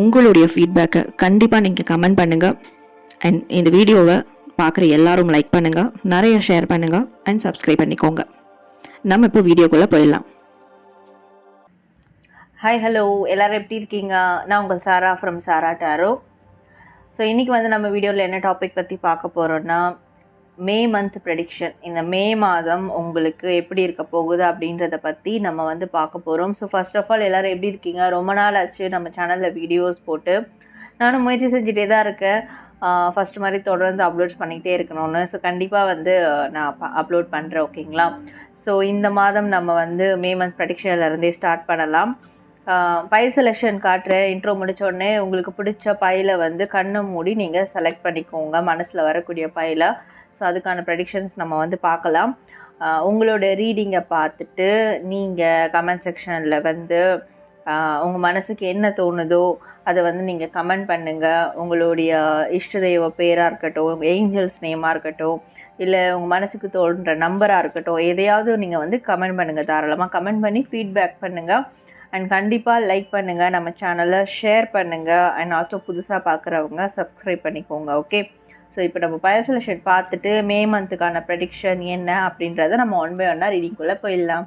உங்களுடைய ஃபீட்பேக்கை கண்டிப்பாக நீங்கள் கமெண்ட் பண்ணுங்கள் அண்ட் இந்த வீடியோவை பார்க்குற எல்லாரும் லைக் பண்ணுங்கள் நிறைய ஷேர் பண்ணுங்கள் அண்ட் சப்ஸ்கிரைப் பண்ணிக்கோங்க. நம்ம இப்போ வீடியோக்குள்ளே போயிடலாம். ஹாய் ஹலோ எல்லோரும் எப்படி இருக்கீங்க? நான் உங்கள் சாரா ஃப்ரம் சாரா டாரோ ஸோ இன்றைக்கி வந்து நம்ம வீடியோவில் என்ன டாபிக் பற்றி பார்க்க போகிறோன்னா மே மந்த் ப்ரெடிக்ஷன் இந்த மே மாதம் உங்களுக்கு எப்படி இருக்க போகுது அப்படின்றத பற்றி நம்ம வந்து பார்க்க போகிறோம் ஸோ ஃபஸ்ட் ஆஃப் ஆல் எல்லோரும் எப்படி இருக்கீங்க? ரொம்ப நாள் ஆச்சு நம்ம சேனலில் வீடியோஸ் போட்டு. நானும் முயற்சி செஞ்சுட்டே தான் இருக்கேன். ஃபஸ்ட் மாதிரி தொடர்ந்து அப்லோட்ஸ் பண்ணிகிட்டே இருக்கணும்னு. ஸோ கண்டிப்பாக வந்து நான் அப்லோட் பண்ணுறேன் ஓகேங்களா ஸோ இந்த மாதம் நம்ம வந்து மே மந்த் ப்ரெடிக்ஷன்லேருந்தே ஸ்டார்ட் பண்ணலாம். பயில் செலெக்ஷன் காட்டுற இன்ட்ரோ முடிச்ச உடனே உங்களுக்கு பிடிச்ச பையில வந்து கண்ணை மூடி நீங்கள் செலக்ட் பண்ணிக்கோங்க. மனசில் வரக்கூடிய பையில ஸோ அதுக்கான ப்ரெடிக்ஷன்ஸ் நம்ம வந்து பார்க்கலாம். உங்களோட ரீடிங்கை பார்த்துட்டு நீங்கள் கமெண்ட் செக்ஷனில் வந்து உங்கள் மனசுக்கு என்ன தோணுதோ அதை வந்து நீங்கள் கமெண்ட் பண்ணுங்கள் உங்களுடைய இஷ்ட தெய்வ பேராக இருக்கட்டும் ஏஞ்சல்ஸ் நேமாக இருக்கட்டும் இல்லை உங்கள் மனசுக்கு தோன்ற நம்பராக இருக்கட்டும் எதையாவது நீங்கள் வந்து கமெண்ட் பண்ணுங்கள் தாராளமாக கமெண்ட் பண்ணி ஃபீட்பேக் பண்ணுங்கள் அண்ட் கண்டிப்பாக லைக் பண்ணுங்கள் நம்ம சேனலை ஷேர் பண்ணுங்கள் அண்ட் ஆல்சோ புதுசாக பார்க்குறவங்க சப்ஸ்கிரைப் பண்ணிக்கோங்க. ஓகே ஸோ இப்போ நம்ம பயசலேஷன் பார்த்துட்டு மே மந்த்துக்கான ப்ரெடிக்ஷன் என்ன அப்படின்றத நம்ம ஒன் பை ஒன்னாக ரீடிங்குள்ளே போயிடலாம்.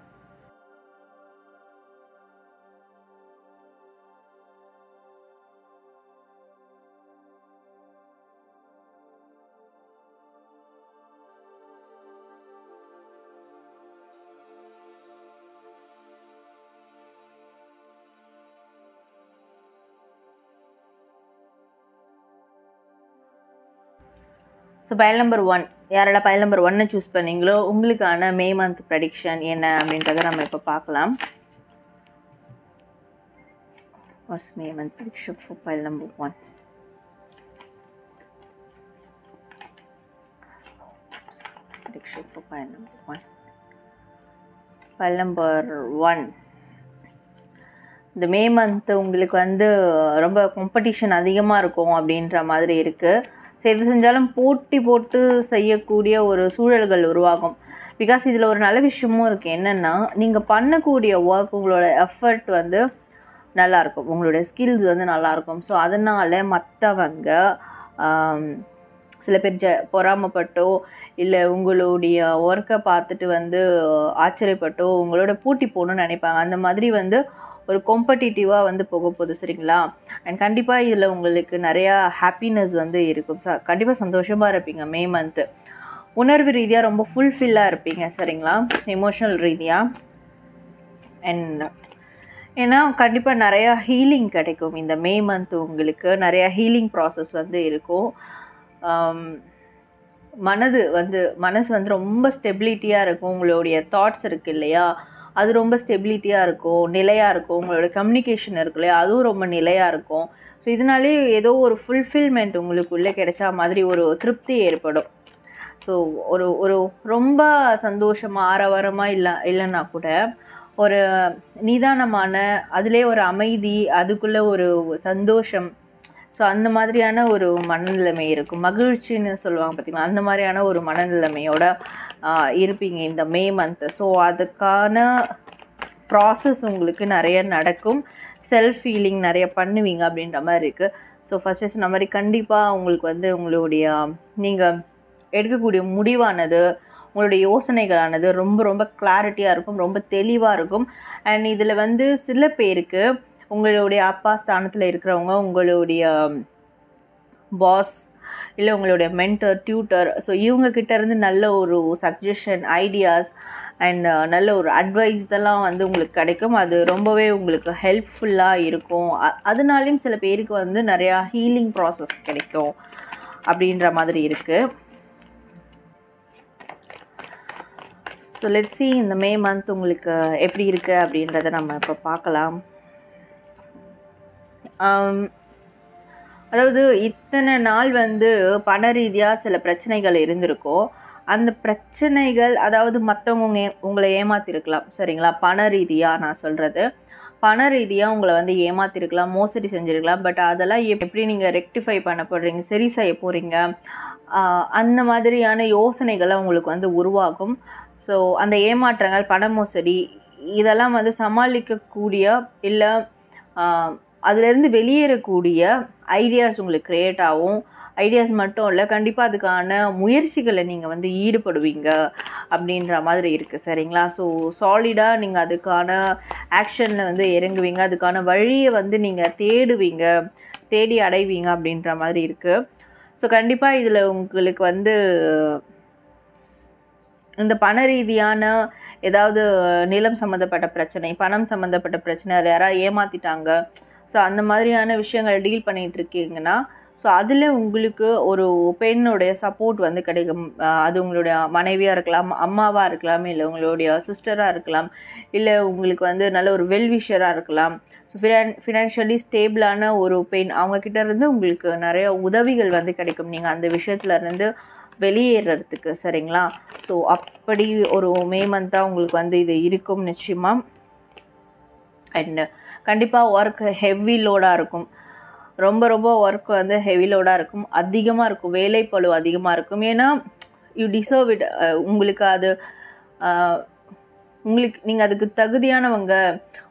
ஸோ பயல் நம்பர் ஒன் யாரோட பயல் நம்பர் ஒன்னை சூஸ் பண்ணீங்களோ உங்களுக்கான மே மந்த் ப்ரெடிக்ஷன் என்ன அப்படின்றத நம்ம இப்போ பார்க்கலாம். What's May month prediction for file number one prediction for file number one file number one இந்த மே மந்த் உங்களுக்கு வந்து ரொம்ப காம்படிஷன் அதிகமாக இருக்கும் அப்படின்ற மாதிரி இருக்குது ஸோ எது செஞ்சாலும் போட்டி போட்டு செய்யக்கூடிய ஒரு சூழல்கள் உருவாகும். பிகாஸ் இதில் ஒரு நல்ல விஷயமும் இருக்குது என்னென்னா நீங்கள் பண்ணக்கூடிய ஒர்க் உங்களோட எஃபர்ட் வந்து நல்லாயிருக்கும் உங்களுடைய ஸ்கில்ஸ் வந்து நல்லாயிருக்கும் ஸோ அதனால் மற்றவங்க சில பேர் ஜ பொறாமப்பட்டோ இல்லை உங்களுடைய ஒர்க்கை பார்த்துட்டு வந்து ஆச்சரியப்பட்டோ உங்களோட போட்டி போகணும்னு நினைப்பாங்க. அந்த மாதிரி வந்து ஒரு காம்படிட்டிவாக வந்து போக போகுது சரிங்களா? அண்ட் கண்டிப்பாக இதில் உங்களுக்கு நிறையா ஹாப்பினஸ் வந்து இருக்கும். ச கண்டிப்பாக சந்தோஷமாக இருப்பீங்க மே மந்த்து உணர்வு ரீதியாக ரொம்ப ஃபுல்ஃபில்லாக இருப்பீங்க சரிங்களா? எமோஷனல் ரீதியாக அண்ட் ஏன்னா கண்டிப்பாக நிறையா ஹீலிங் கிடைக்கும். இந்த மே மந்த் உங்களுக்கு நிறையா ஹீலிங் ப்ராசஸ் வந்து இருக்கும். Um, மனது வந்து மனசு வந்து ரொம்ப ஸ்டெபிலிட்டியாக இருக்கும். உங்களுடைய தாட்ஸ் இருக்குது இல்லையா? அது ரொம்ப ஸ்டெபிலிட்டியாக இருக்கும் நிலையாக இருக்கும். உங்களோட கம்யூனிகேஷன் இருக்கு இல்லையா? அதுவும் ரொம்ப நிலையாக இருக்கும். ஸோ இதனாலே ஏதோ ஒரு ஃபுல்ஃபில்மெண்ட் உங்களுக்குள்ளே கிடைச்சா மாதிரி ஒரு திருப்தி ஏற்படும். ஸோ ஒரு ஒரு ரொம்ப சந்தோஷமாக ஆரவாரமாக இல்லை இல்லைன்னா கூட ஒரு நிதானமான அதிலே ஒரு அமைதி அதுக்குள்ளே ஒரு சந்தோஷம். ஸோ அந்த மாதிரியான ஒரு மனநிலைமை இருக்கும். மகிழ்ச்சின்னு சொல்லுவாங்க பார்த்திங்களா அந்த மாதிரியான ஒரு மனநிலைமையோட இருப்பீங்க இந்த மே மந்த்து ஸோ அதுக்கான ப்ராசஸ் உங்களுக்கு நிறைய நடக்கும். செல்ஃப் ஃபீலிங் நிறைய பண்ணுவீங்க அப்படின்ற மாதிரி இருக்குது ஸோ ஃபஸ்ட்டு சொன்ன மாதிரி கண்டிப்பாக உங்களுக்கு வந்து உங்களுடைய நீங்கள் எடுக்கக்கூடிய முடிவானது உங்களுடைய யோசனைகளானது ரொம்ப ரொம்ப கிளாரிட்டியாக இருக்கும் ரொம்ப தெளிவாக இருக்கும். அண்ட் இதில் வந்து சில பேருக்கு உங்களுடைய அப்பா ஸ்தானத்தில் இருக்கிறவங்க உங்களுடைய பாஸ் இல்லை உங்களுடைய மென்டர் டியூட்டர் ஸோ இவங்கக்கிட்ட இருந்து நல்ல ஒரு சஜஷன் ஐடியாஸ் அண்ட் நல்ல ஒரு அட்வைஸ் இதெல்லாம் வந்து உங்களுக்கு கிடைக்கும். அது ரொம்பவே உங்களுக்கு ஹெல்ப்ஃபுல்லாக இருக்கும். அதனாலையும் சில பேருக்கு வந்து நிறையா ஹீலிங் ப்ராசஸ் கிடைக்கும் அப்படின்ற மாதிரி இருக்குது ஸோ லெட் இந்த மே மந்த் உங்களுக்கு எப்படி இருக்குது அப்படின்றத நம்ம இப்போ பார்க்கலாம். Um, அதாவது இத்தனை நாள் வந்து பண ரீதியாக சில பிரச்சனைகள் இருந்திருக்கும் அந்த பிரச்சனைகள் அதாவது மற்றவங்க உங்களை ஏமாத்திருக்கலாம். சரிங்களா? பண ரீதியாக நான் சொல்கிறது பண ரீதியாக உங்களை வந்து ஏமாத்திருக்கலாம் மோசடி செஞ்சுருக்கலாம். பட் அதெல்லாம் எப்படி நீங்கள் ரெக்டிஃபை பண்ண போடுறீங்க சரி செய்ய போகிறீங்க அந்த மாதிரியான யோசனைகளை உங்களுக்கு வந்து உருவாகும். ஸோ அந்த ஏமாற்றங்கள் பண மோசடி இதெல்லாம் வந்து சமாளிக்கக்கூடிய இல்லை அதுலேருந்து வெளியேறக்கூடிய ஐடியாஸ் உங்களுக்கு க்ரியேட் ஆகும். ஐடியாஸ் மட்டும் இல்லை கண்டிப்பாக அதுக்கான முயற்சிகளை நீங்கள் வந்து ஈடுபடுவீங்க அப்படின்ற மாதிரி இருக்குது சரிங்களா? ஸோ சாலிடாக நீங்கள் அதுக்கான ஆக்ஷனில் வந்து இறங்குவீங்க. அதுக்கான வழியை வந்து நீங்கள் தேடுவீங்க தேடி அடைவீங்க அப்படின்ற மாதிரி இருக்குது ஸோ கண்டிப்பாக இதில் உங்களுக்கு வந்து இந்த பண ரீதியான ஏதாவது நிலம் சம்மந்தப்பட்ட பிரச்சனை பணம் சம்மந்தப்பட்ட பிரச்சனை அதை யாராவது ஏமாற்றிட்டாங்க ஸோ அந்த மாதிரியான விஷயங்கள் டீல் பண்ணிகிட்டு இருக்கீங்கன்னா ஸோ அதில் உங்களுக்கு ஒரு பெண்ணுடைய சப்போர்ட் வந்து கிடைக்கும். அது உங்களுடைய மனைவியாக இருக்கலாம் அம்மாவாக இருக்கலாம் இல்லை உங்களுடைய சிஸ்டராக இருக்கலாம் இல்லை உங்களுக்கு வந்து நல்ல ஒரு வெல்விஷராக இருக்கலாம். ஸோ ஃபினான் ஃபினான்ஷியலி ஸ்டேபிளான ஒரு பெண் அவங்கக்கிட்ட இருந்து உங்களுக்கு நிறைய உதவிகள் வந்து கிடைக்கும். நீங்கள் அந்த விஷயத்துலேருந்து வெளியேறதுக்கு சரிங்களா? ஸோ அப்படி ஒரு மே மந்த்தாக உங்களுக்கு வந்து இது இருக்கும் நிச்சயமாக அண்ட் கண்டிப்பாக ஒர்க் ஹெவி லோடாக இருக்கும். ரொம்ப ரொம்ப ஒர்க் வந்து ஹெவி லோடாக இருக்கும். அதிகமாக இருக்கும். வேலைப்பளு அதிகமாக இருக்கும். ஏன்னா யூ டிசர்வ் இட் உங்களுக்கு அது உங்களுக்கு நீங்கள் அதுக்கு தகுதியானவங்க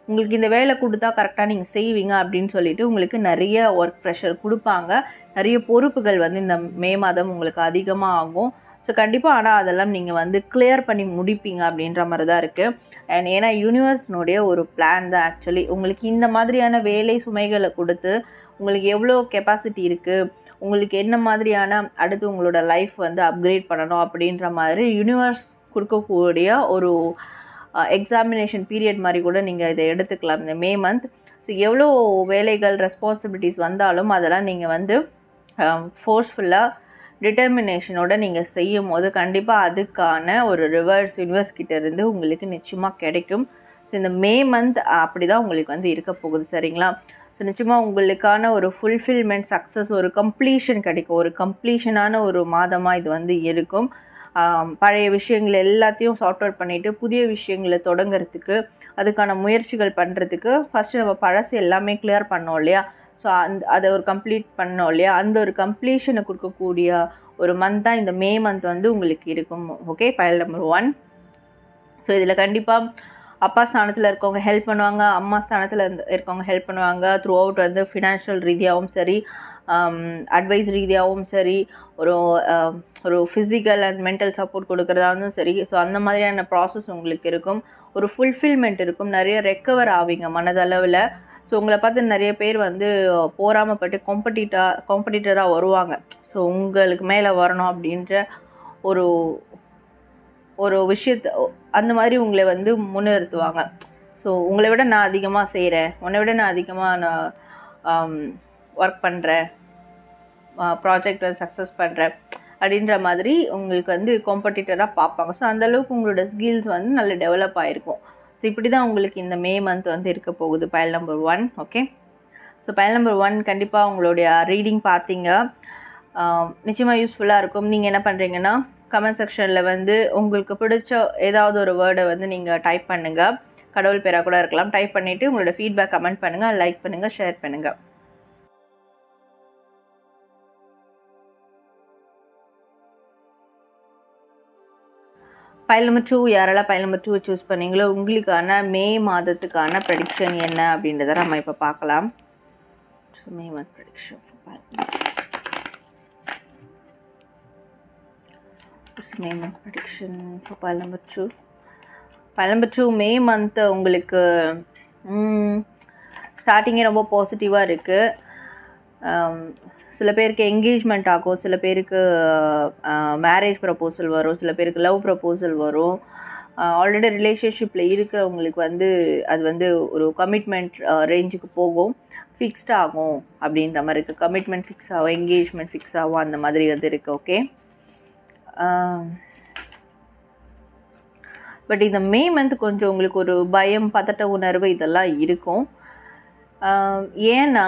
உங்களுக்கு இந்த வேலை கொடுத்தா கரெக்டாக நீங்கள் செய்வீங்க அப்படின்னு சொல்லிட்டு உங்களுக்கு நிறைய ஒர்க் ப்ரெஷர் கொடுப்பாங்க. நிறைய பொறுப்புகள் வந்து இந்த மே மாதம் உங்களுக்கு அதிகமாக ஆகும். ஸோ கண்டிப்பாக ஆனால் அதெல்லாம் நீங்கள் வந்து கிளியர் பண்ணி முடிப்பீங்க அப்படின்ற மாதிரி தான் இருக்குது அண்ட் ஏன்னா யூனிவர்ஸ்னுடைய ஒரு பிளான் தான் ஆக்சுவலி உங்களுக்கு இந்த மாதிரியான வேலை சுமைகளை கொடுத்து உங்களுக்கு எவ்வளோ கெப்பாசிட்டி இருக்குது உங்களுக்கு என்ன மாதிரியான அடுத்து உங்களோட லைஃப் வந்து அப்கிரேட் பண்ணணும் அப்படின்ற மாதிரி யூனிவர்ஸ் கொடுக்கக்கூடிய ஒரு எக்ஸாமினேஷன் பீரியட் மாதிரி கூட நீங்கள் இதை எடுத்துக்கலாம். இந்த மே மந்த் ஸோ எவ்வளோ வேலைகள் ரெஸ்பான்சிபிலிட்டிஸ் வந்தாலும் அதெல்லாம் நீங்கள் வந்து ஃபோர்ஸ்ஃபுல்லாக டிட்டர்மினேஷனோட நீங்கள் செய்யும் போது கண்டிப்பாக அதுக்கான ஒரு ரிவர்ஸ் யூனிவர்ஸ் கிட்டேருந்து உங்களுக்கு நிச்சயமாக கிடைக்கும். ஸோ இந்த மே மந்த் அப்படி தான் உங்களுக்கு வந்து இருக்க போகுது சரிங்களா? ஸோ நிச்சயமாக உங்களுக்கான ஒரு ஃபுல்ஃபில்மெண்ட் சக்ஸஸ் ஒரு கம்ப்ளீஷன் கிடைக்கும். ஒரு கம்ப்ளீஷனான ஒரு மாதமாக இது வந்து இருக்கும். பழைய விஷயங்கள் எல்லாத்தையும் சார்ட் அவுட் பண்ணிவிட்டு புதிய விஷயங்களை தொடங்கிறதுக்கு அதுக்கான முயற்சிகள் பண்ணுறதுக்கு ஃபஸ்ட்டு நம்ம பழசு எல்லாமே கிளியர் பண்ணோம் இல்லையா? ஸோ அந்த அதை ஒரு கம்ப்ளீட் பண்ணோம் இல்லையா? அந்த ஒரு கம்ப்ளீஷனை கொடுக்கக்கூடிய ஒரு மந்த் தான் இந்த மே மந்த் வந்து உங்களுக்கு இருக்கும். Okay file number one so இதில் கண்டிப்பாக அப்பா ஸ்தானத்தில் இருக்கவங்க ஹெல்ப் பண்ணுவாங்க அம்மா ஸ்தானத்தில் இருந்து இருக்கவங்க ஹெல்ப் பண்ணுவாங்க. த்ரூ அவுட் வந்து ஃபினான்ஷியல் ரீதியாகவும் சரி um, அட்வைஸ் ரீதியாகவும் சரி ஒரு um, ஒரு ஃபிசிக்கல் அண்ட் மென்டல் சப்போர்ட் கொடுக்குறதாலும் சரி. ஸோ அந்த மாதிரியான ப்ராசஸ் உங்களுக்கு இருக்கும். ஒரு ஃபுல்ஃபில்மெண்ட் இருக்கும். நிறைய ரெக்கவர் ஆவீங்க மனதளவில். ஸோ உங்களை பார்த்து நிறைய பேர் வந்து போராமப்பட்டு காம்படிட்டா காம்படிட்டராக வருவாங்க. ஸோ உங்களுக்கு மேலே வரணும் அப்படின்ற ஒரு ஒரு விஷயத்த அந்த மாதிரி உங்களை வந்து முன்னிறுத்துவாங்க. ஸோ உங்களை விட நான் அதிகமாக செய்கிறேன் உன்னை விட நான் அதிகமாக நான் ஒர்க் பண்ணுறேன் ப்ராஜெக்ட் வந்து சக்ஸஸ் பண்ணுறேன் அப்படின்ற மாதிரி உங்களுக்கு வந்து காம்படிட்டராக பார்ப்பாங்க. ஸோ அந்தளவுக்கு உங்களோட ஸ்கில்ஸ் வந்து நல்ல டெவலப் ஆகிருக்கும் ஸோ இப்படி தான் உங்களுக்கு இந்த மே மந்த் வந்து இருக்க போகுது file number one okay so file number one கண்டிப்பாக உங்களுடைய ரீடிங் பார்த்தீங்க. நிச்சயமாக யூஸ்ஃபுல்லாக இருக்கும். நீங்கள் என்ன பண்ணுறீங்கன்னா கமெண்ட் செக்ஷனில் வந்து உங்களுக்கு பிடிச்ச ஏதாவது ஒரு வேர்டை வந்து நீங்கள் டைப் பண்ணுங்கள் கடவுள் பேராக கூட இருக்கலாம். டைப் பண்ணிவிட்டு உங்களோட ஃபீட்பேக் கமெண்ட் பண்ணுங்கள் லைக் பண்ணுங்கள் ஷேர் பண்ணுங்கள் ஃபைல் நம்பர் டூ யாரெல்லாம் ஃபைல் நம்பர் டூ சூஸ் பண்ணீங்களோ உங்களுக்கான மே மாதத்துக்கான ப்ரெடிக்ஷன் என்ன அப்படின்றத நம்ம இப்போ பார்க்கலாம். May month prediction May month prediction for file number two file number two May month உங்களுக்கு ஸ்டார்டிங்கே ரொம்ப பாசிட்டிவாக இருக்குது um, சில பேருக்கு என்கேஜ்மெண்ட் ஆகும் சில பேருக்கு மேரேஜ் ப்ரப்போசல் வரும் சில பேருக்கு லவ் ப்ரப்போசல் வரும். ஆல்ரெடி ரிலேஷன்ஷிப்பில் இருக்கிறவங்களுக்கு வந்து அது வந்து ஒரு கமிட்மெண்ட் ரேஞ்சுக்கு போகும். ஃபிக்ஸ்ட் ஆகும் அப்படின்ற மாதிரி இருக்குது கமிட்மெண்ட் ஃபிக்ஸ் ஆகும் என்கேஜ்மெண்ட் ஃபிக்ஸ் ஆகும் அந்த மாதிரி வந்து இருக்குது ஓகே பட் இந்த மே மந்த் கொஞ்சம் உங்களுக்கு ஒரு பயம் பதட்ட உணர்வு இதெல்லாம் இருக்கும். ஏன்னா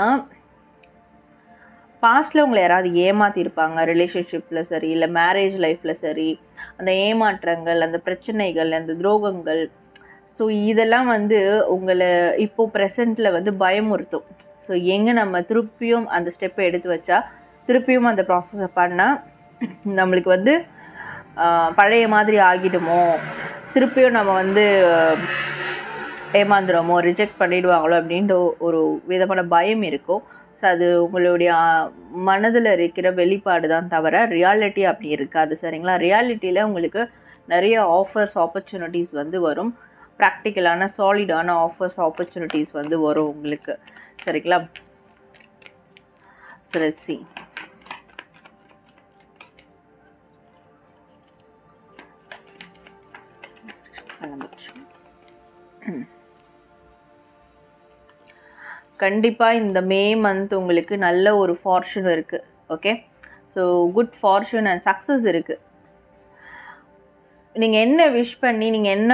பாஸ்டில் உங்களை யாராவது ஏமாற்றிருப்பாங்க ரிலேஷன்ஷிப்பில் சரி இல்லை மேரேஜ் லைஃப்பில் சரி அந்த ஏமாற்றங்கள் அந்த பிரச்சனைகள் அந்த துரோகங்கள். ஸோ இதெல்லாம் வந்து உங்களை இப்போது ப்ரெசண்ட்டில் வந்து பயமுறுத்தும். ஸோ எங்கே நம்ம திருப்பியும் அந்த ஸ்டெப்பை எடுத்து வச்சா திருப்பியும் அந்த ப்ராசஸை பண்ணால் நம்மளுக்கு வந்து பழைய மாதிரி ஆகிடுமோ? திருப்பியும் நம்ம வந்து ஏமாந்துருமோ ரிஜெக்ட் பண்ணிடுவாங்களோ? அப்படின்ற ஒரு விதமான பயம் இருக்கும். அது உங்களுடைய மனதில் இருக்கிற வெளிப்பாடு தான் தவிர ரியாலிட்டி அப்படி இருக்காது சரிங்களா? ரியாலிட்டியில் உங்களுக்கு நிறைய ஆஃபர்ஸ் ஆப்பர்ச்சுனிட்டிஸ் வந்து வரும். ப்ராக்டிக்கலான சாலிடான ஆஃபர்ஸ் ஆப்பர்ச்சுனிட்டிஸ் வந்து வரும் உங்களுக்கு சரிங்களா? சரி சி கண்டிப்பாக இந்த மே மந்த் உங்களுக்கு நல்ல ஒரு ஃபார்ச்சூன் இருக்குது okay so good fortune and success இருக்குது நீங்கள் என்ன விஷ் பண்ணி நீங்கள் என்ன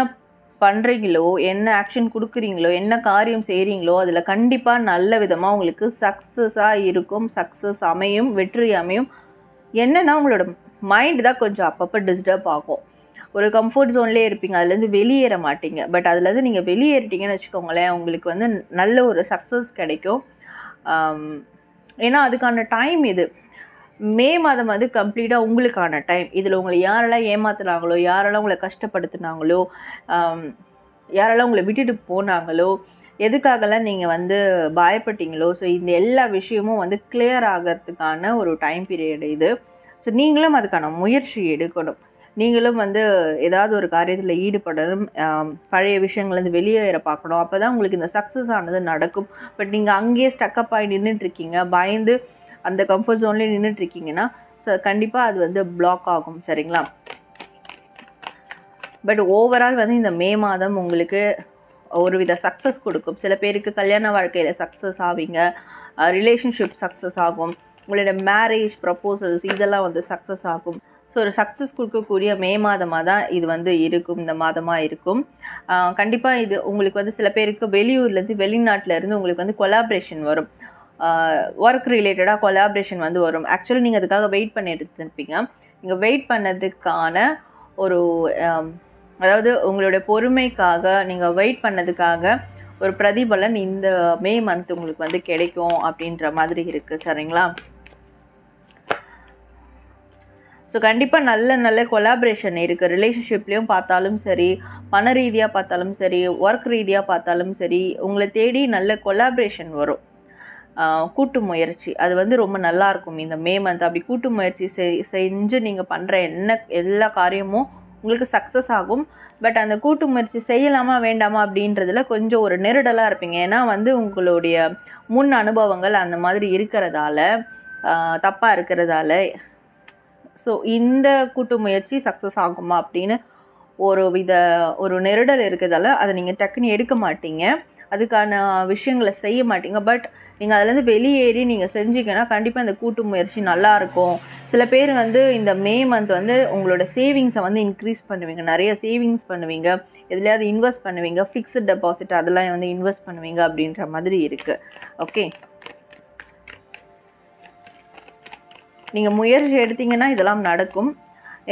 பண்ணுறீங்களோ என்ன ஆக்ஷன் கொடுக்குறீங்களோ என்ன காரியம் செய்கிறீங்களோ அதில் கண்டிப்பாக நல்ல விதமாக உங்களுக்கு சக்ஸஸாக இருக்கும். சக்ஸஸ் அமையும் வெற்றி அமையும். என்னென்னா உங்களோட மைண்ட் தான் கொஞ்சம் அப்பப்போ டிஸ்டர்ப் ஆகும். ஒரு கம்ஃபர்ட் ஜோன்லேயே இருப்பீங்க. அதுலேருந்து வெளியேற மாட்டீங்க. பட் அதுலேருந்து நீங்கள் வெளியேறிட்டீங்கன்னு வச்சுக்கோங்களேன் உங்களுக்கு வந்து நல்ல ஒரு சக்ஸஸ் கிடைக்கும். ஏன்னா அதுக்கான டைம் இது. மே மாதம் வந்து கம்ப்ளீட்டாக உங்களுக்கான டைம் இதில் உங்களை யாரெல்லாம் ஏமாத்துனாங்களோ யாரெல்லாம் உங்களை கஷ்டப்படுத்துனாங்களோ யாரெல்லாம் உங்களை விட்டுட்டு போனாங்களோ எதுக்காகலாம் நீங்கள் வந்து பயப்பட்டீங்களோ ஸோ இந்த எல்லா விஷயமும் வந்து கிளியர் ஆகிறதுக்கான ஒரு டைம் பீரியட் இது. ஸோ நீங்களும் அதுக்கான முயற்சி எடுக்கணும். நீங்களும் வந்து ஏதாவது ஒரு காரியத்தில் ஈடுபடணும் பழைய விஷயங்கள்லேருந்து வெளியேற பார்க்கணும். அப்போ தான் உங்களுக்கு இந்த சக்ஸஸ் ஆனது நடக்கும். பட் நீங்கள் அங்கேயே ஸ்டக்கப் ஆகி நின்றுட்டுருக்கீங்க பயந்து அந்த கம்ஃபர்ட் ஜோன்லேயே நின்றுட்டுருக்கீங்கன்னா ஸோ கண்டிப்பாக அது வந்து பிளாக் ஆகும் சரிங்களா? பட் ஓவரால் வந்து இந்த மே மாதம் உங்களுக்கு ஒரு வித சக்ஸஸ் கொடுக்கும். சில பேருக்கு கல்யாண வாழ்க்கையில் சக்ஸஸ் ஆவீங்க ரிலேஷன்ஷிப் சக்ஸஸ் ஆகும். உங்களோட மேரேஜ் ப்ரப்போசல்ஸ் இதெல்லாம் வந்து சக்ஸஸ் ஆகும். ஸோ ஒரு சக்ஸஸ் கொடுக்கக்கூடிய மே மாதமாக தான் இது வந்து இருக்கும் இந்த மாதமாக இருக்கும். கண்டிப்பாக இது உங்களுக்கு வந்து சில பேருக்கு வெளியூர்லேருந்து வெளிநாட்டிலேருந்து உங்களுக்கு வந்து கொலாபரேஷன் வரும். ஒர்க் ரிலேட்டடாக கொலாபரேஷன் வந்து வரும். ஆக்சுவலி நீங்கள் அதுக்காக வெயிட் பண்ணிட்டு இருப்பீங்க நீங்கள் வெயிட் பண்ணதுக்கான ஒரு அதாவது உங்களுடைய பொறுமைக்காக நீங்கள் வெயிட் பண்ணதுக்காக ஒரு பிரதிபலன் இந்த மே மந்த் உங்களுக்கு வந்து கிடைக்கும் அப்படின்ற மாதிரி இருக்குது சரிங்களா? ஸோ கண்டிப்பாக நல்ல நல்ல கொலாபரேஷன் இருக்குது ரிலேஷன்ஷிப்லேயும் பார்த்தாலும் சரி பண ரீதியாக பார்த்தாலும் சரி ஒர்க் ரீதியாக பார்த்தாலும் சரி உங்களை தேடி நல்ல கொலாபரேஷன் வரும். கூட்டு முயற்சி. அது வந்து ரொம்ப நல்லா இருக்கும். இந்த மே மந்த் அப்படி கூட்டு முயற்சி செய்- செஞ்சு நீங்கள் பண்ணுற என்ன எல்லா காரியமும் உங்களுக்கு சக்ஸஸ் ஆகும். பட் அந்த கூட்டு முயற்சி செய்யலாமா வேண்டாமா அப்படின்றதுல கொஞ்சம் ஒரு நெருடலாக இருப்பீங்க. ஏன்னா வந்து உங்களுடைய முன் அனுபவங்கள் அந்த மாதிரி இருக்கிறதால தப்பாக இருக்கிறதால ஸோ இந்த கூட்டு முயற்சி சக்ஸஸ் ஆகுமா அப்படின்னு ஒரு வித ஒரு நெருடல் இருக்கிறதால அதை நீங்கள் டக்குன்னு எடுக்க மாட்டீங்க. அதுக்கான விஷயங்களை செய்ய மாட்டீங்க. பட் நீங்கள் அதுலேருந்து வெளியேறி நீங்கள் செஞ்சீங்கன்னா கண்டிப்பாக இந்த கூட்டு முயற்சி நல்லா இருக்கும் சில பேர் வந்து இந்த மே மந்த் வந்து உங்களோட சேவிங்ஸை வந்து இன்க்ரீஸ் பண்ணுவீங்க. நிறைய சேவிங்ஸ் பண்ணுவீங்க. எதுலையாவது இன்வெஸ்ட் பண்ணுவீங்க. ஃபிக்ஸ்டு டெபாசிட் அதெல்லாம் வந்து இன்வெஸ்ட் பண்ணுவீங்க அப்படின்ற மாதிரி இருக்குது ஓகே நீங்கள் முயற்சி எடுத்தீங்கன்னா இதெல்லாம் நடக்கும்.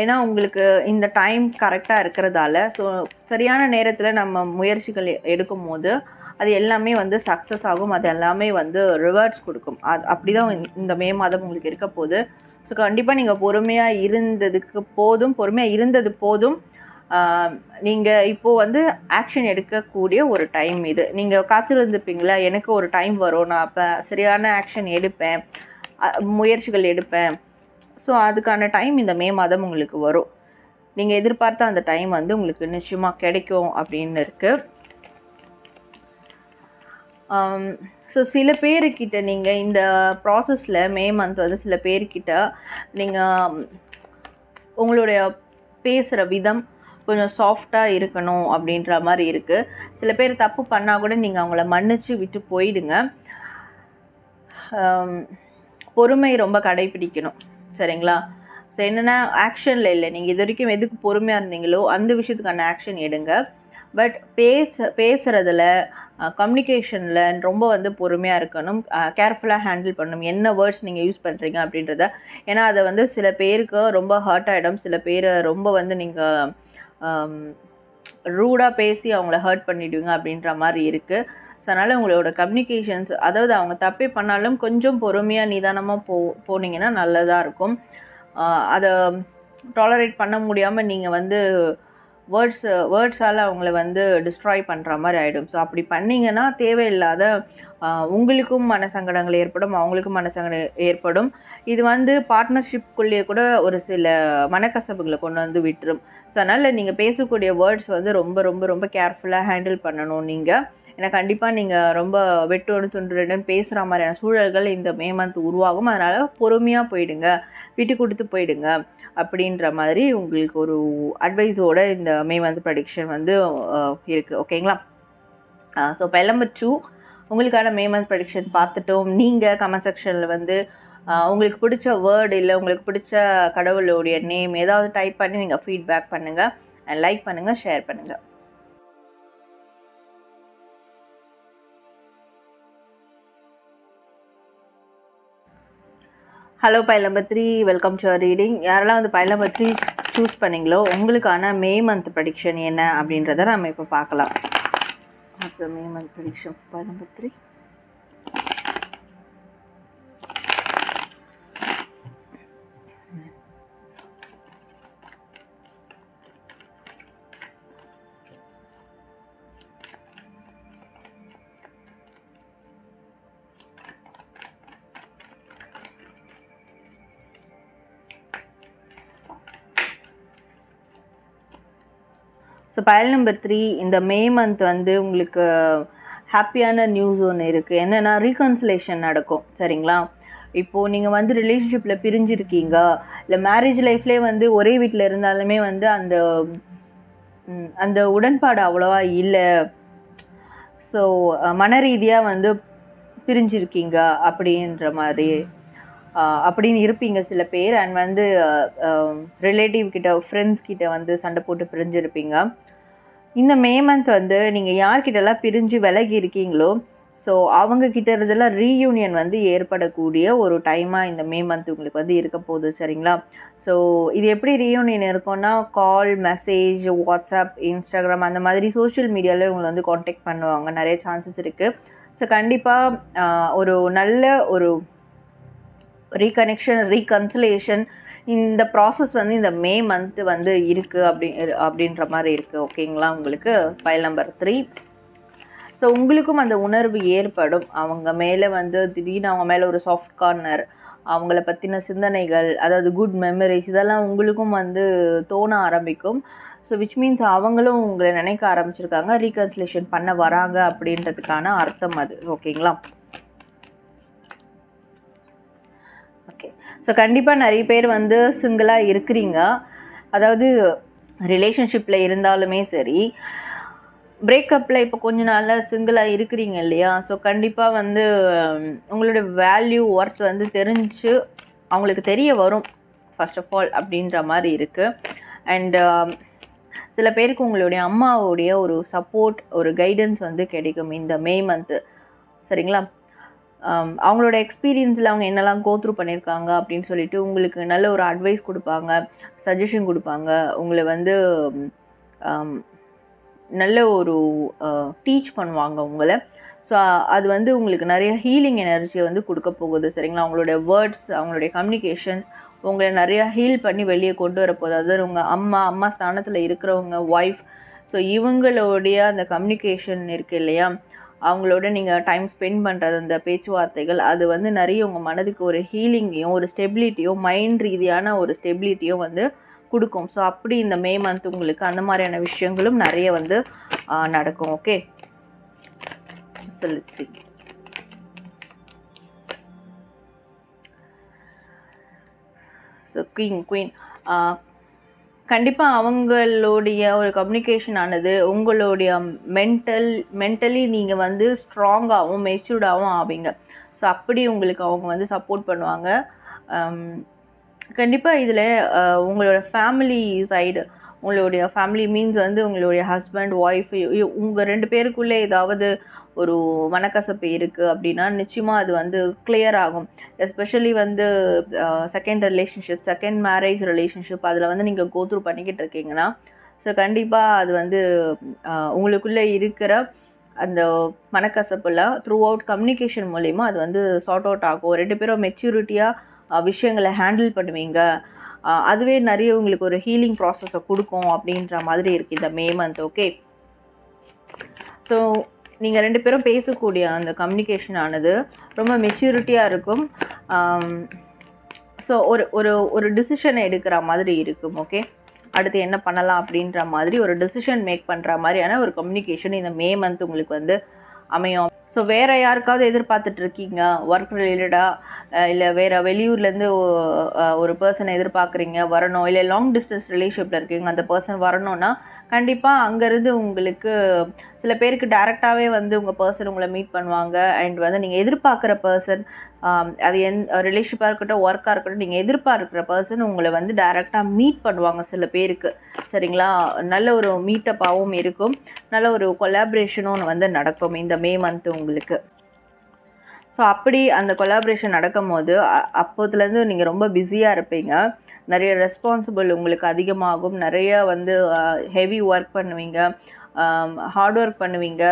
ஏன்னா உங்களுக்கு இந்த டைம் கரெக்டாக இருக்கிறதால. ஸோ சரியான நேரத்தில் நம்ம முயற்சிகள் எடுக்கும் போது அது எல்லாமே வந்து சக்ஸஸ் ஆகும். அது எல்லாமே வந்து ரிவார்ட்ஸ் கொடுக்கும். அது அப்படி தான் இந்த மே மாதம் உங்களுக்கு இருக்க போகுது. ஸோ கண்டிப்பாக நீங்கள் பொறுமையாக இருந்ததுக்கு போதும். பொறுமையாக இருந்தது போதும். நீங்கள் இப்போது வந்து ஆக்ஷன் எடுக்கக்கூடிய ஒரு டைம் இது. நீங்கள் காத்திருந்துப்பீங்களா? எனக்கு ஒரு டைம் வரும். நான் அப்போ சரியான ஆக்ஷன் எடுப்பேன். முயற்சிகள் எடுப்பேன். ஸோ அதுக்கான டைம் இந்த மே மாதம் உங்களுக்கு வரும். நீங்கள் எதிர்பார்த்த அந்த டைம் வந்து உங்களுக்கு நிச்சயமாக கிடைக்கும் அப்படின்னு இருக்குது ஸோ um, சில பேருக்கிட்ட நீங்கள் இந்த ப்ராசஸில் மே மந்த் வந்து சில பேர்கிட்ட நீங்கள் உங்களுடைய பேசுகிற விதம் கொஞ்சம் சாஃப்டாக இருக்கணும் அப்படின்ற மாதிரி இருக்குது சில பேர் தப்பு பண்ணால் கூட நீங்கள் அவங்கள மன்னிச்சு விட்டு போயிடுங்க. Um, பொறுமை ரொம்ப கடைபிடிக்கணும். சரிங்களா? ஸோ என்னென்னா ஆக்ஷனில் இல்லை. நீங்கள் இது வரைக்கும் எதுக்கு பொறுமையாக இருந்தீங்களோ அந்த விஷயத்துக்கான ஆக்ஷன் எடுங்க. பட் பேச பேசுகிறதுல கம்யூனிகேஷனில் ரொம்ப வந்து பொறுமையாக இருக்கணும். கேர்ஃபுல்லாக ஹேண்டில் பண்ணணும். என்ன வேர்ட்ஸ் நீங்கள் யூஸ் பண்ணுறீங்க அப்படின்றத. ஏன்னா அதை வந்து சில பேருக்கு ரொம்ப ஹர்ட் ஆகிடும் சில பேர் ரொம்ப வந்து நீங்கள் ரூடாக பேசி அவங்கள ஹர்ட் பண்ணிடுவீங்க அப்படின்ற மாதிரி இருக்குது அதனால் உங்களோட கம்யூனிகேஷன்ஸ் அதாவது அவங்க தப்பே பண்ணாலும் கொஞ்சம் பொறுமையாக நிதானமாக போ போனீங்கன்னா நல்லதாக இருக்கும். அதை டாலரேட் பண்ண முடியாமல் நீங்கள் வந்து வேர்ட்ஸ் வேர்ட்ஸால் அவங்கள வந்து டிஸ்ட்ராய் பண்ணுற மாதிரி ஆகிடும் ஸோ அப்படி பண்ணிங்கன்னா தேவையில்லாத உங்களுக்கும் மனசங்கடங்கள் ஏற்படும் அவங்களுக்கும் மனசங்கடம் ஏற்படும். இது வந்து பார்ட்னர்ஷிப்குள்ளேயே கூட ஒரு சில மனக்கசப்புகளை கொண்டு வந்து விட்டுரும். ஸோ அதனால் நீங்கள் பேசக்கூடிய வேர்ட்ஸ் வந்து ரொம்ப ரொம்ப ரொம்ப கேர்ஃபுல்லாக ஹேண்டில் பண்ணணும் நீங்கள் ஏன்னா கண்டிப்பாக நீங்கள் ரொம்ப வெட்டோடு துண்டுடன் பேசுகிற மாதிரியான சூழல்கள் இந்த மே மந்த் உருவாகும். அதனால் பொறுமையாக போயிடுங்க. விட்டு கொடுத்து போயிடுங்க. அப்படின்ற மாதிரி உங்களுக்கு ஒரு அட்வைஸோட இந்த மே மந்த் ப்ரடிக்ஷன் வந்து இருக்குது ஓகேங்களா ஸோ பெலம்பர் டூ உங்களுக்கான மே மந்த் ப்ரடிக்ஷன் பார்த்துட்டோம். நீங்கள் கமெண்ட் செக்ஷனில் வந்து உங்களுக்கு பிடிச்ச வேர்டு இல்லை உங்களுக்கு பிடிச்ச கடவுளுடைய நேம் ஏதாவது டைப் பண்ணி நீங்கள் ஃபீட்பேக் பண்ணுங்கள் லைக் பண்ணுங்கள் ஷேர் பண்ணுங்கள் hello file number three welcome to reading யாரெல்லாம் வந்து பைல் நம்பர் த்ரீ சூஸ் பண்ணீங்களோ உங்களுக்கான மே மந்த் ப்ரடிக்ஷன் என்ன அப்படின்றத நம்ம இப்போ பார்க்கலாம். May month prediction file number three so file number three இந்த மே மந்த் வந்து உங்களுக்கு ஹாப்பியான நியூஸ் ஒன்று இருக்குது என்னென்னா ரீகன்சிலேஷன் நடக்கும். சரிங்களா? இப்போது நீங்கள் வந்து ரிலேஷன்ஷிப்பில் பிரிஞ்சிருக்கீங்க. இல்லை மேரேஜ் லைஃப்லேயே வந்து ஒரே வீட்டில் இருந்தாலுமே வந்து அந்த அந்த உடன்பாடு அவ்வளோவா இல்லை. ஸோ மன ரீதியாக வந்து பிரிஞ்சிருக்கீங்க அப்படின்ற மாதிரி அப்படின்னு இருப்பீங்க சில பேர். அண்ட் வந்து ரிலேட்டிவ் கிட்ட ஃப்ரெண்ட்ஸ் கிட்ட வந்து சண்டை போட்டு பிரிஞ்சிருப்பீங்க. இந்த மே மந்த் வந்து நீங்கள் யார்கிட்டலாம் பிரிஞ்சு விலகி இருக்கீங்களோ ஸோ அவங்க கிட்ட இருந்தெல்லாம் ரீயூனியன் வந்து ஏற்படக்கூடிய ஒரு டைமாக இந்த மே மந்த் உங்களுக்கு வந்து இருக்க போகுது சரிங்களா? ஸோ இது எப்படி ரீயூனியன் இருக்கும்னா கால் மெசேஜ் வாட்ஸ்அப் இன்ஸ்டாகிராம் அந்த மாதிரி சோஷியல் மீடியாவில் உங்களை வந்து காண்டாக்ட் பண்ணுவாங்க. நிறைய சான்சஸ் இருக்குது ஸோ கண்டிப்பாக ஒரு நல்ல ஒரு ரீகனெக்ஷன் ரீகன்சலேஷன் இந்த ப்ராசஸ் வந்து இந்த மே மந்த்து வந்து இருக்குது அப்படி அப்படின்ற மாதிரி இருக்குது ஓகேங்களா உங்களுக்கு? ஃபைல் நம்பர் த்ரீ ஸோ உங்களுக்கும் அந்த உணர்வு ஏற்படும். அவங்க மேலே வந்து திடீர்னு அவங்க மேலே ஒரு சாஃப்ட் கார்னர் அவங்கள பற்றின சிந்தனைகள் அதாவது குட் மெமரிஸ் இதெல்லாம் உங்களுக்கும் வந்து தோண ஆரம்பிக்கும். ஸோ விச் மீன்ஸ் அவங்களும் உங்களை நினைக்க ஆரம்பிச்சிருக்காங்க. ரீகன்சிலேஷன் பண்ண வராங்க அப்படின்றதுக்கான அர்த்தம் அது. ஓகேங்களா ஸோ கண்டிப்பாக நிறைய பேர் வந்து சிங்கிளாக இருக்கிறீங்க. அதாவது ரிலேஷன்ஷிப்பில் இருந்தாலுமே சரி பிரேக்கப்பில் இப்போ கொஞ்ச நாளில் சிங்கிளாக இருக்கிறீங்க இல்லையா? ஸோ கண்டிப்பாக வந்து உங்களோட வேல்யூ ஒர்த் வந்து தெரிஞ்சு அவங்களுக்கு தெரிய வரும். ஃபர்ஸ்ட் ஆஃப் ஆல் அப்படின்ற மாதிரி இருக்குது அண்ட் சில பேருக்கு உங்களுடைய அம்மாவுடைய ஒரு சப்போர்ட் ஒரு கைடன்ஸ் வந்து கிடைக்கும் இந்த மே மந்த்து சரிங்களா? Um, அவங்களோட எக்ஸ்பீரியன்ஸில் அவங்க என்னெல்லாம் கோத்ரூ பண்ணியிருக்காங்க அப்படின்னு சொல்லிட்டு உங்களுக்கு நல்ல ஒரு அட்வைஸ் கொடுப்பாங்க சஜஷன் கொடுப்பாங்க. உங்களை வந்து um, நல்ல ஒரு uh, டீச் பண்ணுவாங்க உங்களை. ஸோ அது வந்து உங்களுக்கு நிறைய ஹீலிங் எனர்ஜியை வந்து கொடுக்க போகுது சரிங்களா? அவங்களுடைய வேர்ட்ஸ் அவங்களுடைய கம்யூனிகேஷன் உங்களை நிறையா ஹீல் பண்ணி வெளியே கொண்டு வரப்போகுது அதாவது உங்கள் அம்மா அம்மா ஸ்தானத்தில் இருக்கிறவங்க ஒய்ஃப் ஸோ இவங்களுடைய அந்த கம்யூனிகேஷன் இருக்குது இல்லையா? அவங்களோட நீங்கள் டைம் ஸ்பெண்ட் பண்ணுறது அந்த பேச்சுவார்த்தைகள் அது வந்து நிறைய உங்கள் மனதுக்கு ஒரு ஹீலிங்கையும் ஒரு ஸ்டெபிலிட்டியும் மைண்ட் ரீதியான ஒரு ஸ்டெபிலிட்டியும் வந்து கொடுக்கும். ஸோ அப்படி இந்த மே மந்த் உங்களுக்கு அந்த மாதிரியான விஷயங்களும் நிறைய வந்து நடக்கும். Okay see so queen queen கண்டிப்பாக அவங்களுடைய ஒரு கம்யூனிகேஷன் ஆனது உங்களுடைய மென்டல் மென்டலி நீங்கள் வந்து ஸ்ட்ராங்காகவும் மெச்சூர்டாகவும் ஆவீங்க. ஸோ அப்படி உங்களுக்கு அவங்க வந்து சப்போர்ட் பண்ணுவாங்க. கண்டிப்பாக இதில் உங்களோட ஃபேமிலி சைடு உங்களுடைய ஃபேமிலி மீன்ஸ் வந்து உங்களுடைய ஹஸ்பண்ட் ஒய்ஃப் உங்கள் ரெண்டு பேருக்குள்ளே ஏதாவது ஒரு மனக்கசப்பு இருக்குது அப்படின்னா நிச்சயமாக அது வந்து கிளியர் ஆகும். எஸ்பெஷலி வந்து second relationship second marriage relationship அதில் வந்து நீங்கள் கோத்ரூ பண்ணிக்கிட்டு இருக்கீங்கன்னா ஸோ கண்டிப்பாக அது வந்து உங்களுக்குள்ளே இருக்கிற அந்த மனக்கசப்பில் த்ரூ அவுட் கம்யூனிகேஷன் மூலிமா அது வந்து சார்ட் அவுட் ஆகும். ரெண்டு பேரும் மெச்சூரிட்டியாக விஷயங்களை ஹேண்டில் பண்ணுவீங்க. அதுவே நிறைய உங்களுக்கு ஒரு ஹீலிங் ப்ராசஸை கொடுக்கும் அப்படின்ற மாதிரி இருக்குது இந்த மே மந்த் ஓகே ஸோ நீங்கள் ரெண்டு பேரும் பேசக்கூடிய அந்த கம்யூனிகேஷன் ஆனது ரொம்ப மெச்சூரிட்டியாக இருக்கும். ஸோ ஒரு ஒரு ஒரு டிசிஷனை எடுக்கிற மாதிரி இருக்கும் ஓகே அடுத்து என்ன பண்ணலாம் அப்படின்ற மாதிரி ஒரு டிசிஷன் மேக் பண்ணுற மாதிரியான ஒரு கம்யூனிகேஷன் இந்த மே மந்த் உங்களுக்கு வந்து அமையும். ஸோ வேறு யாருக்காவது எதிர்பார்த்துட்டு இருக்கீங்க? ஒர்க் ரிலேட்டடாக இல்லை வேறு வெளியூர்லேருந்து ஒரு பர்சனை எதிர்பார்க்குறீங்க வரணும் இல்லை லாங் டிஸ்டன்ஸ் ரிலேஷன்ஷிப்பில் இருக்கீங்க அந்த பர்சன் வரணும்னா கண்டிப்பாக அங்கேருந்து உங்களுக்கு சில பேருக்கு டேரெக்டாகவே வந்து உங்கள் பர்சன் உங்களை மீட் பண்ணுவாங்க. அண்ட் வந்து நீங்கள் எதிர்பார்க்குற பர்சன் அது என் ரிலேஷன்ஷிப்பாக இருக்கட்டும் ஒர்க்காக இருக்கட்டும் நீங்கள் எதிர்பார்க்குற பர்சன் உங்களை வந்து டேரெக்டாக மீட் பண்ணுவாங்க சில பேருக்கு. சரிங்களா? நல்ல ஒரு மீட்டப்பாகவும் இருக்கும். நல்ல ஒரு கொலாபரேஷனும் வந்து நடக்கும் இந்த மே மந்த் உங்களுக்கு. ஸோ அப்படி அந்த கொலாபரேஷன் நடக்கும்போது போது அப்போதுலேருந்து நீங்கள் ரொம்ப பிஸியாக இருப்பீங்க. நிறைய ரெஸ்பான்சிபிள் உங்களுக்கு அதிகமாகும். நிறைய வந்து ஹெவி ஒர்க் பண்ணுவீங்க. ஹார்ட் ஒர்க் பண்ணுவீங்க.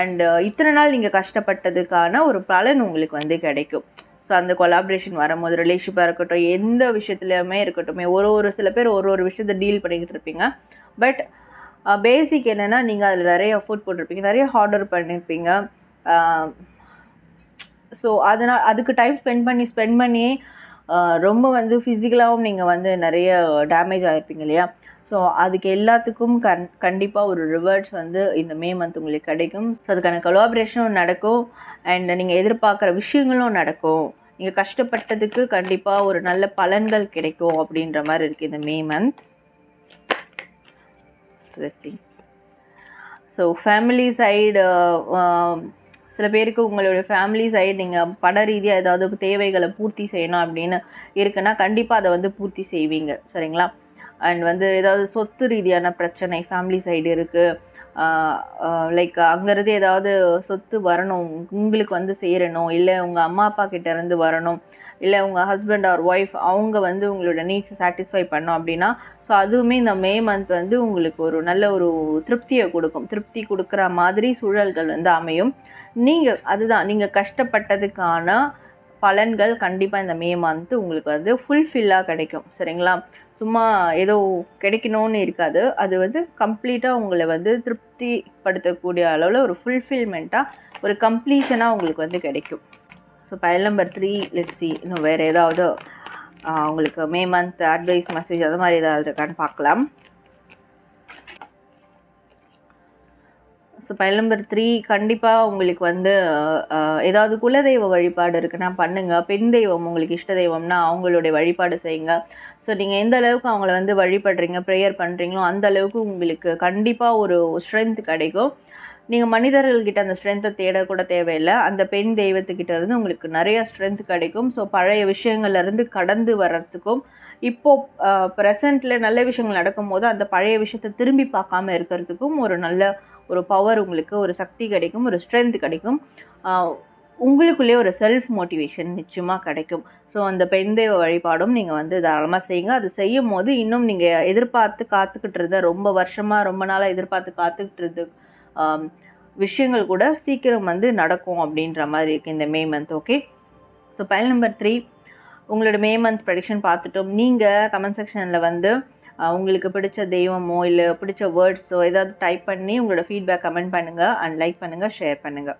அண்டு இத்தனை நாள் நீங்கள் கஷ்டப்பட்டதுக்கான ஒரு பலன் உங்களுக்கு வந்து கிடைக்கும். ஸோ அந்த கொலாபரேஷன் வரும்போது ரிலேஷன்ஷிப்பாக இருக்கட்டும் எந்த விஷயத்துலையுமே இருக்கட்டும் ஒரு ஒரு சில பேர் ஒரு ஒரு விஷயத்தை டீல் பண்ணிக்கிட்டு இருப்பீங்க. பட் பேசிக் என்னென்னா நீங்கள் அதில் நிறைய எஃபோர்ட் போட்டிருப்பீங்க. நிறைய ஹார்ட் ஒர்க் பண்ணியிருப்பீங்க ஸோ அதனால் அதுக்கு டைம் ஸ்பெண்ட் பண்ணி ஸ்பெண்ட் பண்ணி ரொம்ப வந்து ஃபிசிக்கலாகவும் நீங்கள் வந்து நிறைய டேமேஜ் ஆகிருப்பீங்க இல்லையா? ஸோ அதுக்கு எல்லாத்துக்கும் கண் கண்டிப்பாக ஒரு ரிவர்ட்ஸ் வந்து இந்த மே மந்த் உங்களுக்கு கிடைக்கும். ஸோ அதுக்கான கொலாபரேஷனும் நடக்கும். அண்ட் நீங்கள் எதிர்பார்க்குற விஷயங்களும் நடக்கும். நீங்கள் கஷ்டப்பட்டதுக்கு கண்டிப்பாக ஒரு நல்ல பலன்கள் கிடைக்கும் அப்படின்ற மாதிரி இருக்குது இந்த May month so family side சில பேருக்கு உங்களுடைய ஃபேமிலி சைடு நீங்கள் பட ரீதியாக ஏதாவது தேவைகளை பூர்த்தி செய்யணும் அப்படின்னு இருக்குன்னா கண்டிப்பாக அதை வந்து பூர்த்தி செய்வீங்க. சரிங்களா? அண்ட் வந்து ஏதாவது சொத்து ரீதியான பிரச்சனை ஃபேமிலி சைடு இருக்குது லைக் அங்கேருந்து ஏதாவது சொத்து வரணும் உங்களுக்கு வந்து சேரணும் இல்லை உங்கள் அம்மா அப்பா கிட்டேருந்து வரணும். இல்லை உங்கள் ஹஸ்பண்ட் ஆர் ஒய்ஃப் அவங்க வந்து உங்களோட நீட்ஸை சாட்டிஸ்ஃபை பண்ணோம் அப்படின்னா ஸோ அதுவுமே இந்த மே மந்த் வந்து உங்களுக்கு ஒரு நல்ல ஒரு திருப்தியை கொடுக்கும். திருப்தி கொடுக்குற மாதிரி சூழல்கள் வந்து அமையும். நீங்கள் அதுதான் நீங்கள் கஷ்டப்பட்டதுக்கான பலன்கள் கண்டிப்பாக இந்த மே மந்த்து உங்களுக்கு வந்து ஃபுல்ஃபில்லாக கிடைக்கும். சரிங்களா? சும்மா ஏதோ கிடைக்கணும்னு இருக்காது. அது வந்து கம்ப்ளீட்டாக உங்களை வந்து திருப்திப்படுத்தக்கூடிய அளவில் ஒரு ஃபுல்ஃபில்மெண்ட்டாக ஒரு கம்ப்ளீஷனாக உங்களுக்கு வந்து கிடைக்கும். So file number three let's see இன்னும் வேறு ஏதாவது உங்களுக்கு மே மந்த் அட்வைஸ் மெசேஜ் அது மாதிரி ஏதாவது இருக்கான்னு பார்க்கலாம். ஸோ பயல் நம்பர் த்ரீ கண்டிப்பாக உங்களுக்கு வந்து ஏதாவது குலதெய்வ வழிபாடு இருக்குன்னா பண்ணுங்கள் பெண் தெய்வம் உங்களுக்கு இஷ்ட தெய்வம்னா அவங்களுடைய வழிபாடு செய்யுங்க. ஸோ நீங்கள் எந்த அளவுக்கு அவங்கள வந்து வழிபடுறீங்க ப்ரேயர் பண்ணுறீங்களோ அந்த அளவுக்கு உங்களுக்கு கண்டிப்பாக ஒரு ஸ்ட்ரென்த் கிடைக்கும். நீங்கள் மனிதர்கள்கிட்ட அந்த ஸ்ட்ரென்த்தை தேடக்கூட தேவையில்லை. அந்த பெண் தெய்வத்துக்கிட்ட இருந்து உங்களுக்கு நிறைய ஸ்ட்ரென்த் கிடைக்கும். ஸோ பழைய விஷயங்கள்லேருந்து கடந்து வர்றதுக்கும் இப்போது ப்ரெசண்ட்டில் நல்ல விஷயங்கள் நடக்கும்போது அந்த பழைய விஷயத்தை திரும்பி பார்க்காம இருக்கிறதுக்கும் ஒரு நல்ல ஒரு பவர் உங்களுக்கு ஒரு சக்தி கிடைக்கும் ஒரு ஸ்ட்ரென்த் கிடைக்கும். உங்களுக்குள்ளேயே ஒரு செல்ஃப் மோட்டிவேஷன் நிச்சயமாக கிடைக்கும். ஸோ அந்த பெண் தெய்வ வழிபாடும் நீங்கள் வந்து தாராளமாக செய்யுங்க. அது செய்யும் போது இன்னும் நீங்கள் எதிர்பார்த்து காத்துக்கிட்டு இருந்த ரொம்ப வருஷமாக ரொம்ப நாளாக எதிர்பார்த்து காத்துக்கிட்டு இருந்த விஷயங்கள் கூட சீக்கிரம் வந்து நடக்கும் அப்படின்ற மாதிரி இருக்குது இந்த May month okay so file number three உங்களோட மே மந்த் ப்ரடிக்ஷன் பார்த்துட்டோம். நீங்கள் கமெண்ட் செக்ஷனில் வந்து உங்களுக்கு பிடிச்ச தெய்வமோ இல்லை பிடிச்ச வேர்ட்ஸோ ஏதாவது டைப் பண்ணி உங்களோட ஃபீட்பேக் கமெண்ட் பண்ணுங்கள் அண்ட் லைக் பண்ணுங்கள் ஷேர் பண்ணுங்கள்